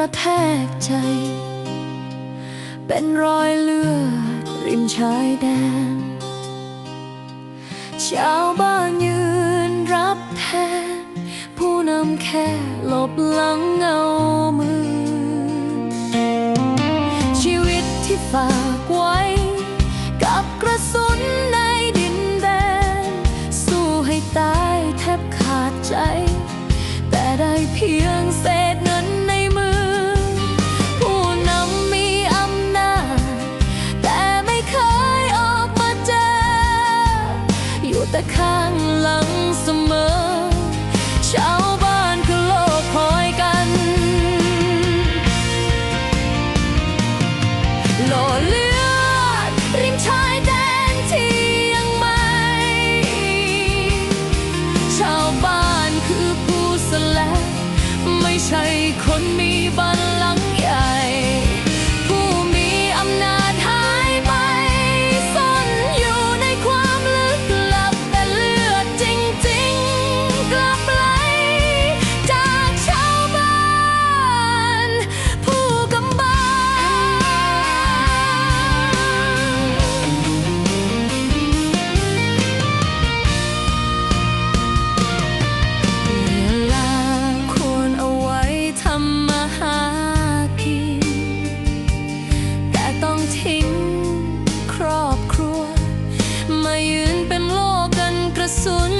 ระแทกใจ เป็นรอยเลือดริมชายแดน ชาวบ้านยืนรับแทน ผู้นำแค่หลบหลังเงามือ ชีวิตที่ฝากไว้ กับกระสุนในดินแดน สู้ให้ตายแทบขาดใจ แต่ได้เพียงเศษำลังเสมอ ชาวบ้านคือโลกคอยกัน หลเลือดริมชายแดนที่ยังไม่ ชาวบ้านคือผู้สละ ไม่ใช่คนมีบัล xuân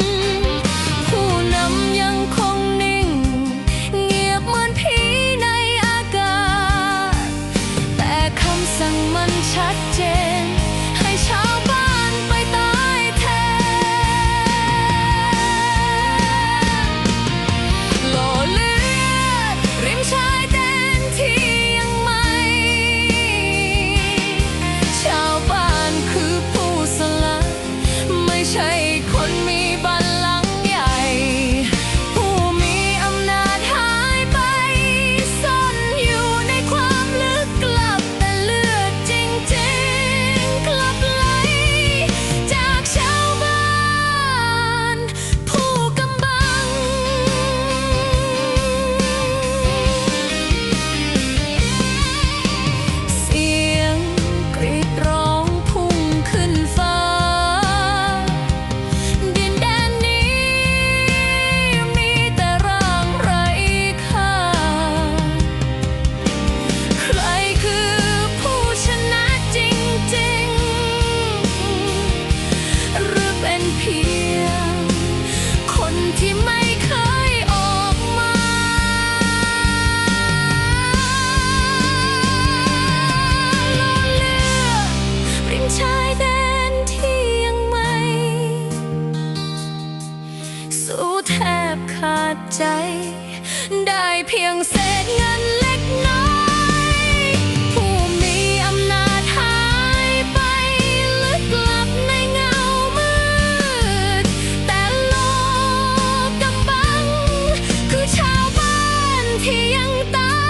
ชายแดนที่ยังไม่ สู้แทบขาดใจ ได้เพียงเศษเงินเล็กน้อย ผู้มีอำนาจหายไปลึกลบในเงามืด แต่โลกกำบัง คือชาวบ้านที่ยังตาย